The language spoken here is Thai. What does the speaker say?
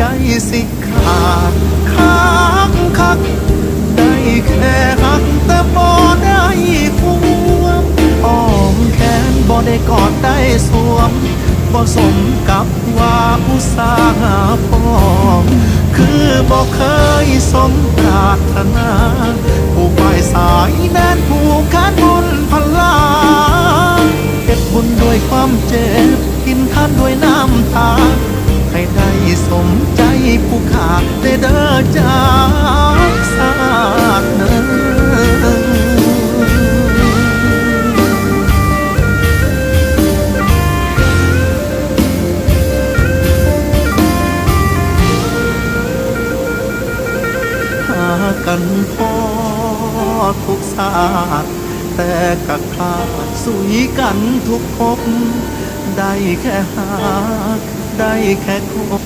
ใจสิขาดค้างคัก ได้แค่หักแต่บ่ได้ควมอ้อมแขนบ่ได้กอดได้สวมบ่สมกับว่าอุตสาหะพอคือบ่เคยสมปรารถนาผู้ฝ่ายสายแดนผู้การบุญพลาเก็บบุญด้วยความเจ็บกินท่านด้วยน้ำตาให้ได้ ขาดได้เด้อจากสาดเนินหากันพ่อทุกศาสตร์แต่กักพลาดสุยกันทุกภพได้แค่หา ได้แค่คบ